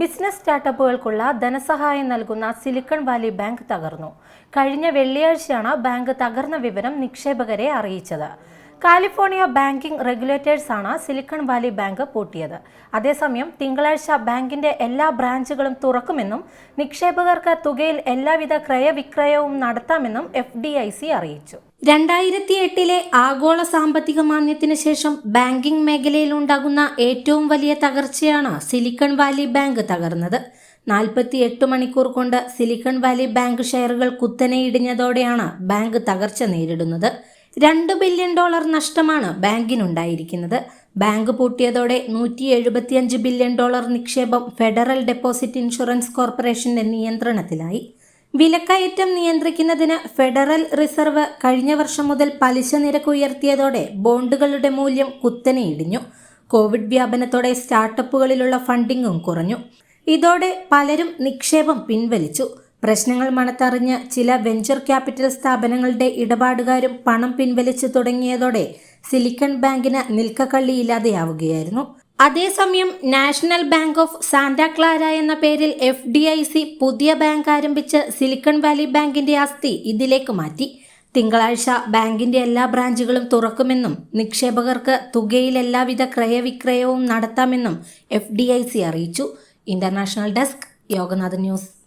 Business സ്റ്റാർട്ടപ്പുകൾക്കുള്ള ധനസഹായം നൽകുന്ന silicon Valley bank തകർന്നു. കഴിഞ്ഞ വെള്ളിയാഴ്ചയാണ് ബാങ്ക് തകർന്ന വിവരം നിക്ഷേപകരെ അറിയിച്ചത്. കാലിഫോർണിയ ബാങ്കിംഗ് റെഗുലേറ്റേഴ്സാണ് സിലിക്കൺ വാലി ബാങ്ക് പൂട്ടിയത്. അതേസമയം തിങ്കളാഴ്ച ബാങ്കിന്റെ എല്ലാ ബ്രാഞ്ചുകളും തുറക്കുമെന്നും നിക്ഷേപകർക്ക് തുകയിൽ എല്ലാവിധ ക്രയവിക്രയവും നടത്താമെന്നും എഫ് അറിയിച്ചു. രണ്ടായിരത്തി എട്ടിലെ ആഗോള സാമ്പത്തിക മാന്ദ്യത്തിന് ശേഷം ബാങ്കിംഗ് മേഖലയിൽ ഉണ്ടാകുന്ന ഏറ്റവും വലിയ തകർച്ചയാണ് സിലിക്കൺ വാലി ബാങ്ക് തകർന്നത്. നാൽപ്പത്തി എട്ട് മണിക്കൂർ കൊണ്ട് സിലിക്കൺ വാലി ബാങ്ക് ഷെയറുകൾ കുത്തനെ ഇടിഞ്ഞതോടെയാണ് ബാങ്ക് തകർച്ച നേരിടുന്നത്. രണ്ട് ബില്യൺ ഡോളർ നഷ്ടമാണ് ബാങ്കിനുണ്ടായിരിക്കുന്നത്. ബാങ്ക് പൂട്ടിയതോടെ നൂറ്റി എഴുപത്തിയഞ്ച് ബില്യൺ ഡോളർ നിക്ഷേപം ഫെഡറൽ ഡെപ്പോസിറ്റ് ഇൻഷുറൻസ് കോർപ്പറേഷന്റെ നിയന്ത്രണത്തിലായി. വിലക്കയറ്റം നിയന്ത്രിക്കുന്നതിന് ഫെഡറൽ റിസർവ് കഴിഞ്ഞ വർഷം മുതൽ പലിശ നിരക്ക് ഉയർത്തിയതോടെ ബോണ്ടുകളുടെ മൂല്യം കുത്തനെ ഇടിഞ്ഞു കോവിഡ് വ്യാപനത്തോടെ സ്റ്റാർട്ടപ്പുകളിലുള്ള ഫണ്ടിങ്ങും കുറഞ്ഞു. ഇതോടെ പലരും നിക്ഷേപം പിൻവലിച്ചു. പ്രശ്നങ്ങൾ മണത്തറിഞ്ഞ് ചില വെഞ്ചർ ക്യാപിറ്റൽ സ്ഥാപനങ്ങളുടെ ഇടപാടുകാരും പണം പിൻവലിച്ചു തുടങ്ങിയതോടെ സിലിക്കൺ ബാങ്കിന് നിൽക്കക്കള്ളിയില്ലാതെയാവുകയായിരുന്നു. അതേസമയം നാഷണൽ ബാങ്ക് ഓഫ് സാന്റാക്ലാര എന്ന പേരിൽ എഫ് ഡി ഐ സി പുതിയ ബാങ്ക് ആരംഭിച്ച് സിലിക്കൺ വാലി ബാങ്കിന്റെ ആസ്തി ഇതിലേക്ക് മാറ്റി. തിങ്കളാഴ്ച ബാങ്കിന്റെ എല്ലാ ബ്രാഞ്ചുകളും തുറക്കുമെന്നും നിക്ഷേപകർക്ക് തുകയിൽ എല്ലാവിധ ക്രയവിക്രയവും നടത്താമെന്നും എഫ് ഡി ഐ സി അറിയിച്ചു. International desk Yoganath news.